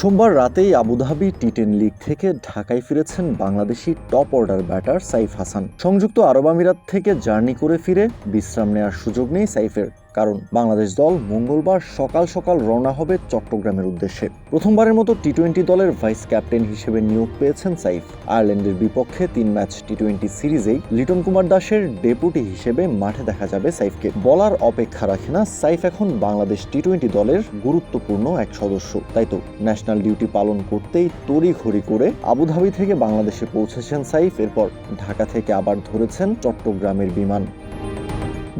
সোমবার রাতেই Abu Dhabi T ten league থেকে ঢাকায় ফিরেছেন Bangladeshi top order batter Saif Hasan. সংযুক্ত আরব আমিরাত থেকে জার্নি করে ফিরে বিশ্রাম নেওয়ার সুযোগ নেই সাইফের। কারণ বাংলাদেশ দল মঙ্গলবার সকাল সকাল রওনা হবে চট্টগ্রামের উদ্দেশ্যে। প্রথমবারের মতো টি টোয়েন্টি দলের ভাইস ক্যাপ্টেন হিসেবে নিয়োগ পেয়েছেন সাইফ। আয়ারল্যান্ডের বিপক্ষে তিন ম্যাচ টি টোয়েন্টি সিরিজেই লিটন কুমার দাসের ডেপুটি হিসেবে মাঠে দেখা যাবে সাইফকে। বলার অপেক্ষা রাখে না, সাইফ এখন বাংলাদেশ টি টোয়েন্টি দলের গুরুত্বপূর্ণ এক সদস্য। তাই তো, ন্যাশনাল ডিউটি পালন করতেই তড়িঘড়ি করে আবুধাবি থেকে বাংলাদেশে পৌঁছেছেন সাইফ। এরপর ঢাকা থেকে আবার ধরেছেন চট্টগ্রামের বিমান।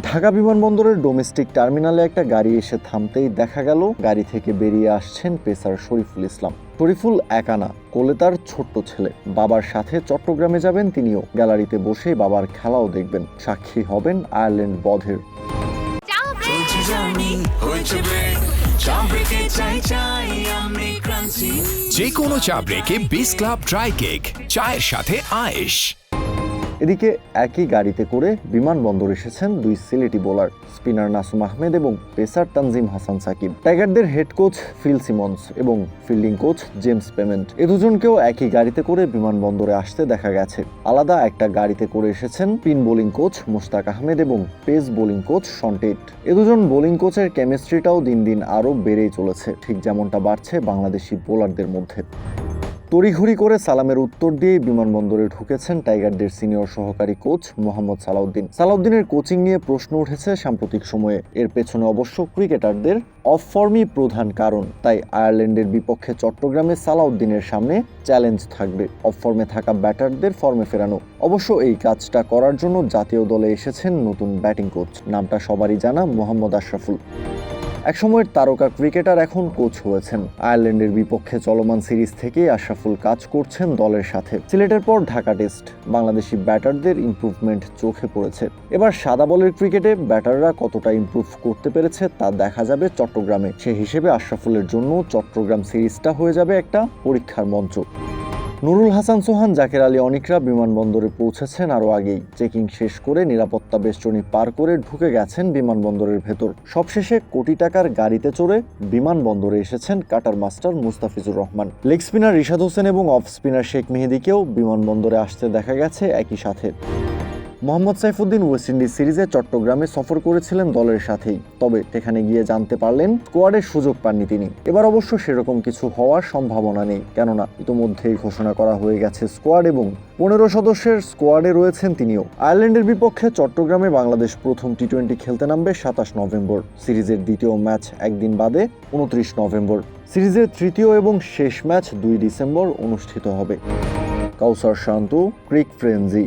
ঢাকা বিমানবন্দরের ডোমেস্টিক টার্মিনালে একটা গাড়ি এসে থামতেই দেখা গেল গাড়ি থেকে বেরিয়ে আসছেন পেসার শরীফুল ইসলাম। শরীফুল একানা কোলে তার ছোট্ট ছেলে। বাবার সাথে চট্টগ্রামে যাবেন তিনিও। গ্যালারিতে বসে বাবার খেলাও দেখবেন। সাক্ষী হবেন আয়ারল্যান্ড বধের। যে কোনো চা ব্রেকে বিস ক্লাব ড্রাই কেক। চায়ের সাথে আয়েশ। এদিকে একই গাড়িতে করে বিমানবন্দর এসেছেন দুই সিলেটি বোলার স্পিনার নাসুম আহমেদ এবং পেসার তানজিম হাসান সাকিব। টাইগারদের হেড কোচ ফিল সিমন্স এবং ফিল্ডিং কোচ জেমস পেমেন্ট। এ দুজনকেও একই গাড়িতে করে বিমানবন্দরে আসতে দেখা গেছে। আলাদা একটা গাড়িতে করে এসেছেন spin bowling coach Mushtaq Ahmed এবং pace bowling coach Shaun Tait এ দুজন বোলিং কোচের কেমিস্ট্রিটাও দিন দিন আরও বেড়েই চলেছে। ঠিক যেমনটা বাড়ছে বাংলাদেশি বোলারদের মধ্যে। তড়িঘড়ি করে সালামের উত্তর দিয়ে বিমানবন্দরে ঢুকেছেন টাইগারদের সিনিয়র সহকারী কোচ মোহাম্মদ সালাউদ্দিন। সালাউদ্দিনের কোচিং নিয়ে প্রশ্ন উঠেছে সাম্প্রতিক সময়ে। এর পেছনে অবশ্য ক্রিকেটারদের অফ ফর্মই প্রধান কারণ। তাই আয়ারল্যান্ডের বিপক্ষে চট্টগ্রামে সালাউদ্দিনের সামনে চ্যালেঞ্জ থাকবে। অফ ফর্মে থাকা ব্যাটারদের ফর্মে ফেরানো। অবশ্য এই কাজটা করার জন্য জাতীয় দলে এসেছেন নতুন ব্যাটিং কোচ। নামটা সবারই জানা মোহাম্মদ আশরাফুল। একসময়ের তারকা ক্রিকেটার এখন কোচ হয়েছেন। আয়ারল্যান্ডের বিপক্ষে চলমান সিরিজ থেকে আশরাফুল কাজ করছেন দলের সাথে। সিলেটের পর ঢাকা টেস্ট, বাংলাদেশি ব্যাটারদের ইমপ্রুভমেন্ট চোখে পড়েছে। এবার সাদা বলের ক্রিকেটে ব্যাটাররা কতটা ইমপ্রুভ করতে পেরেছে তা দেখা যাবে চট্টগ্রামে। সে হিসেবে আশরাফুলের জন্য চট্টগ্রাম সিরিজটা হয়ে যাবে একটা পরীক্ষার মঞ্চ। নুরুল হাসান সোহান, জাকের আলী অনিকরা বিমানবন্দরে পৌঁছেছেন আরও আগেই। চেকিং শেষ করে নিরাপত্তা বেষ্টনী পার করে ঢুকে গেছেন বিমানবন্দরের ভেতর। সবশেষে কোটি টাকার গাড়িতে চড়ে বিমানবন্দরে এসেছেন cutter master Mustafizur Rahman. Leg spinner Rishad Hossain এবং অফ স্পিনার শেখ মেহেদিকেও বিমানবন্দরে আসতে দেখা গেছে একই সাথে। মোহাম্মদ সাইফুদ্দিন ওয়েস্ট ইন্ডিজ সিরিজে চট্টগ্রামে সফর করেছিলেন দলের সাথেই, তবে সেখানে গিয়ে জানতে পারলেন স্কোয়াডের সুযোগ পাননি তিনি। এবার অবশ্য সেরকম কিছু হওয়ার সম্ভাবনা নেই, কেননা ইতোমধ্যেই ঘোষণা করা হয়ে গেছে স্কোয়াড এবং পনেরো সদস্যের স্কোয়াডে রয়েছেন তিনিও। আয়ারল্যান্ডের বিপক্ষে চট্টগ্রামে বাংলাদেশ প্রথম টি টোয়েন্টি খেলতে নামবে সাতাশ নভেম্বর। সিরিজের দ্বিতীয় ম্যাচ একদিন বাদে উনত্রিশ নভেম্বর। সিরিজের তৃতীয় এবং শেষ ম্যাচ দুই ডিসেম্বর অনুষ্ঠিত হবে। কাউসার শান্ত, ক্রিক ফ্রেঞ্জি